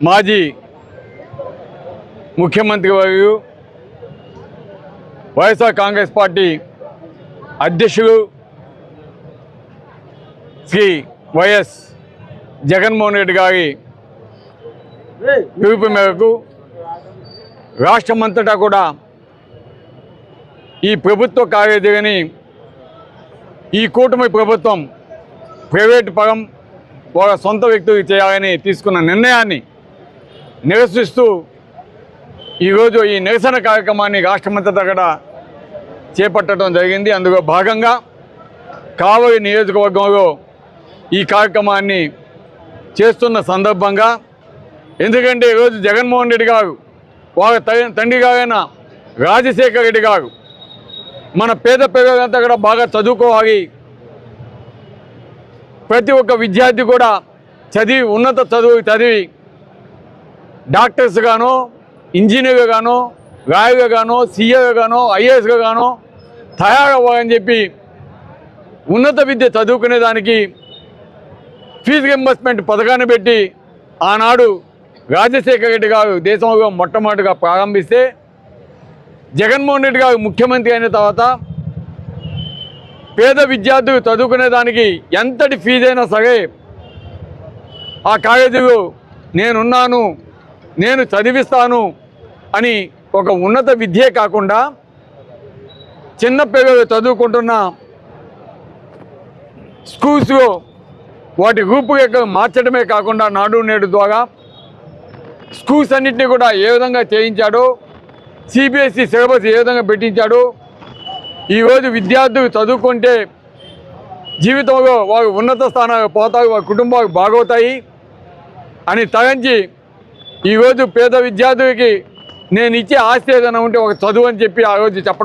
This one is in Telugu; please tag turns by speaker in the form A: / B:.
A: మాజీ ముఖ్యమంత్రి వారు వైఎస్ఆర్ కాంగ్రెస్ పార్టీ అధ్యక్షుడు శ్రీ వైఎస్ జగన్మోహన్ రెడ్డి గారి పిలుపు మేరకు రాష్ట్రమంతటా కూడా ఈ ప్రభుత్వ కార్యదర్శిని ఈ కూటమి ప్రభుత్వం ప్రైవేట్ పరం వాళ్ళ సొంత వ్యక్తులకు చేయాలని తీసుకున్న నిర్ణయాన్ని నిరసిస్తూ ఈరోజు ఈ నిరసన కార్యక్రమాన్ని రాష్ట్రమంతటా కూడా చేపట్టడం జరిగింది. అందులో భాగంగా కావలి నియోజకవర్గంలో ఈ కార్యక్రమాన్ని చేస్తున్న సందర్భంగా ఎందుకంటే ఈరోజు జగన్మోహన్ రెడ్డి గారు వారి తండ్రి గారైన రాజశేఖర రెడ్డి గారు మన పేద పిల్లలంతా కూడా బాగా చదువుకోవాలి. ప్రతి ఒక్క విద్యార్థి కూడా చదివి ఉన్నత చదువు చదివి డాక్టర్స్ గానో ఇంజనీర్గా గాను గాయగా గానో సీఏగా గాను ఐఏఎస్గా గాను తయారవ్వాలని చెప్పి ఉన్నత విద్య చదువుకునే దానికి ఫీజు రింబర్స్మెంట్ పథకాన్ని పెట్టి ఆనాడు రాజశేఖర రెడ్డి గారు దేశంలో మొట్టమొదటిగా ప్రారంభిస్తే జగన్మోహన్ రెడ్డి గారు ముఖ్యమంత్రి అయిన తర్వాత పేద విద్యార్థులు చదువుకునే దానికి ఎంతటి ఫీజైనా సరే ఆ కాలేజీలో నేనున్నాను. నేను చదివిస్తాను అని ఒక ఉన్నత విద్యే కాకుండా చిన్న పిల్లలు చదువుకుంటున్న స్కూల్స్లో వాటి రూపురేఖ మార్చడమే కాకుండా నాడు నేడు ద్వారా స్కూల్స్ అన్నింటినీ కూడా ఏ విధంగా చేయించాడో సిబిఎస్ఈ సిలబస్ ఏ విధంగా పెట్టించాడో ఈరోజు విద్యార్థులు చదువుకుంటే జీవితంలో వారు ఉన్నత స్థానాలకు పోతారు వారి కుటుంబాలు బాగవుతాయి అని తగంచి ఈరోజు పేద విద్యార్థులకి నేను ఇచ్చే ఆస్తి ఏదైనా ఉంటే ఒక చదువు అని చెప్పి ఆ రోజు చెప్పడం